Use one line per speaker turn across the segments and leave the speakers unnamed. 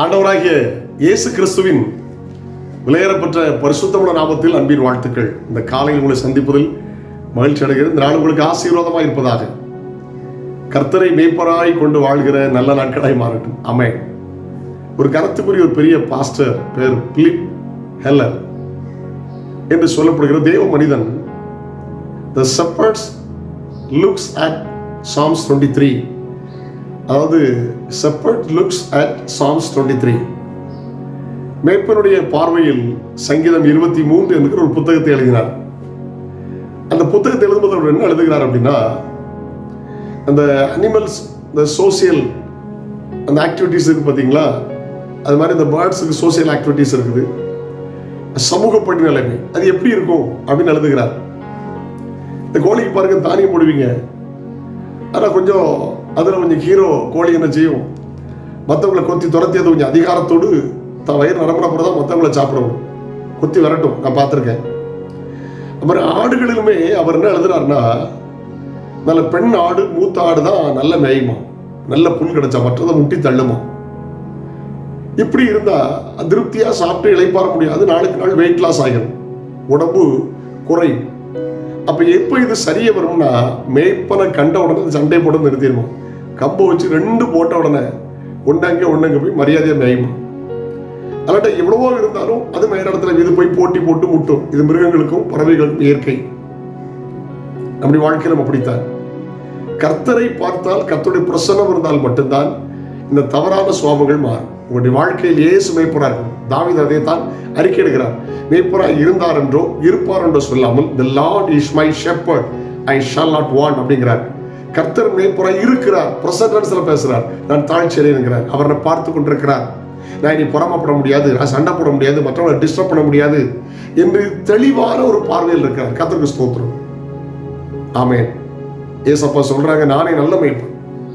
ஆண்டவராகிய இயேசு கிறிஸ்துவின் விளையாடப்பட்ட பரிசுத்தமுள்ள நாமத்தில் அன்பின் வாழ்த்துக்கள். இந்த காலையில் உங்களை சந்திப்பதில் மகிழ்ச்சி அடைகிறது இந்த நாள் உங்களுக்கு ஆசீர்வாதமாக இருப்பதாக. கர்த்தரை மேய்ப்பராய் கொண்டு வாழ்கிற நல்ல நாட்களாய் மாறட்டும். அமே ஒரு கருத்துக்குரிய ஒரு பெரிய பாஸ்டர் பேர் பிலிப் ஹெல்லர் என்று சொல்லப்படுகிற தேவ மனிதன் the shepherd's looks at Psalms twenty three அதாவது shepherd looks at Psalms twenty three மேய்ப்பனுடைய பார்வையில் சங்கீதம் இருபத்தி மூன்று என்கிற ஒரு புத்தகத்தை எழுதினார். அந்த புத்தகத்தை எழுதும்போது அவர் என்ன எழுதுகிறார் அப்படின்னா அந்த அனிமல்ஸ் இந்த சோசியல் அந்த ஆக்டிவிட்டீஸ் இருக்குது பார்த்தீங்களா? அது மாதிரி இந்த பேர்ட்ஸுக்கு சோசியல் ஆக்டிவிட்டீஸ் இருக்குது. சமூக பணி நிலைமை அது எப்படி இருக்கும் அப்படின்னு எழுதுகிறார். இந்த கோழிக்கு பாருங்க தானியம் போடுவீங்க. ஆனால் கொஞ்சம் அதில் கொஞ்சம் ஹீரோ கோழி என்ன செய்யும்? மற்றவங்களை கொத்தி துரத்தி அது கொஞ்சம் அதிகாரத்தோடு தான் வயிறு நிரம்பினப்புறம் தான் மற்றவங்களை சாப்பிடணும். கொத்தி வரட்டும். நான் பார்த்துருக்கேன். அப்புறம் ஆடுகளிலுமே அவர் என்ன எழுதுறாருன்னா நல்ல பெண் ஆடு மூத்த ஆடு தான் நல்ல மேயுமா? நல்ல புல் கிடைச்சா மற்றதை முட்டி தள்ளுமா? இப்படி இருந்தா திருப்தியா சாப்பிட்டு இழைப்பார முடியாது. நாளுக்கு நாள் வெயிட் லாஸ் ஆகிடும் உடம்பு குறையும் அப்போ எப்போ இது சரியா வரும்னா மேய்ப்பனை கண்ட உடனே சண்டை போட நிறுத்திடுவோம். கம்பை வச்சு ரெண்டு போட்ட உடனே ஒன்னங்க ஒன்னங்க போய் மரியாதையாக மேயுமா? அல்லாட்ட எவ்வளவோ இருந்தாலும் அது மேல இடத்துல இது போய் போட்டி போட்டு முட்டும். இது மிருகங்களுக்கும் பறவைகளுக்கும் இயற்கை. நம்முடைய வாழ்க்கையிலும் அப்படித்தான். கர்த்தரை பார்த்தால் கர்த்தருடைய பிரசன்னம் இருந்தால் மட்டும்தான் இந்த தவறான சுவாபங்கள் மாறும். உங்களுடைய வாழ்க்கையில் இயேசு மேய்ப்பரார்கள் தாவித அதை தான் அறிக்கையிடுகிறார். மேய்ப்புறாய் இருந்தார் என்றோ இருப்பார் என்றோ சொல்லாமல் the Lord is my shepherd I shall not want அப்படிங்கிறார். கர்த்தர் மேய்ப்புறாய் இருக்கிறார். பிரசன்டன்ஸ்ல பேசுறார். நான் தாழ்ச்சியில் இருக்கிறார் அவரை பார்த்து கொண்டிருக்கிறார். நான் இனி புறமப்பட முடியாது. நான் சண்டை போட முடியாது. மற்றவங்களை டிஸ்டர்ப் பண்ண முடியாது என்று தெளிவான ஒரு பார்வையில் இருக்கிறார். கர்த்தருக்கு ஸ்தோத்திரம். ஆமே ஏசப்பா சொல்றாங்க நானே நல்ல மெய்ப்பன்.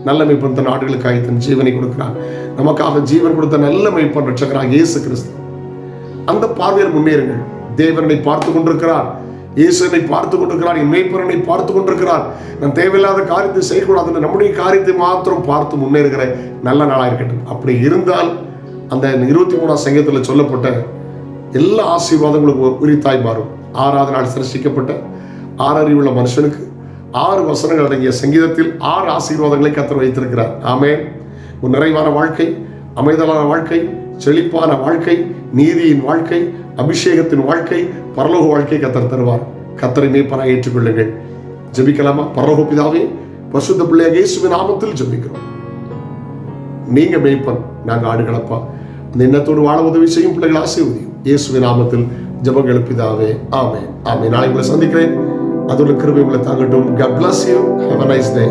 நல்ல மெய்ப்பன் தன் ஆடுகளுக்காக தன் ஜீவனை கொடுக்கிறான். நமக்காக ஜீவன் கொடுத்த நல்ல மெய்ப்பன் ரட்சகராக இயேசு கிறிஸ்து. அந்த பார்வையில் முன்னேறுங்கள். தேவனை பார்த்து கொண்டிருக்கிறார். இயேசுனை பார்த்து கொண்டிருக்கிறார். என் மெய்ப்பரனை பார்த்து கொண்டிருக்கிறார். நான் தேவையில்லாத காரியத்தை செய்யக்கூடாது நம்முடைய காரியத்தை மாத்திரம் பார்த்து முன்னேறுகிற நல்ல நாளாக இருக்கட்டும். அப்படி இருந்தால் அந்த இருபத்தி மூணாம் சங்கத்தில் சொல்லப்பட்ட எல்லா ஆசீர்வாதங்களும் உரித்தாய் மாறும். ஆறாவது நாள் சிருஷ்டிக்கப்பட்ட ஆறறிவுள்ள மனுஷனுக்கு ஆறு வசனங்கள் அடங்கிய சங்கீதத்தில் ஆறு ஆசீர்வாதங்களை கத்தர் வைத்திருக்கிறார். ஆமே ஒரு நிறைவான வாழ்க்கை அமைதலான வாழ்க்கை செழிப்பான வாழ்க்கை நீதியின் வாழ்க்கை அபிஷேகத்தின் வாழ்க்கை பரலோக வாழ்க்கை கத்தர் தருவார். கத்தரை மேய்ப்பனாக ஏற்றுக்கொள்ளுங்கள். ஜபிக்கலாமா? பரலோக பிதாவே பசுத்த பிள்ளையாக இயேசுவின் நாமத்தில் ஜபிக்கிறோம். நீங்க மேய்ப்பன் நாங்க ஆடுகளப்பா. அந்த எண்ணத்தோடு வாழ உதவி செய்யும் பிள்ளைகள் ஆசீர்வதியும். இயேசுவின் நாமத்தில் ஜெபங்கள் பிதாவே. ஆமே ஆமே நாளை உங்களை சந்திக்கிறேன். அதோட கிருபை உங்களை தாங்கட்டும் God bless you. Have a nice day.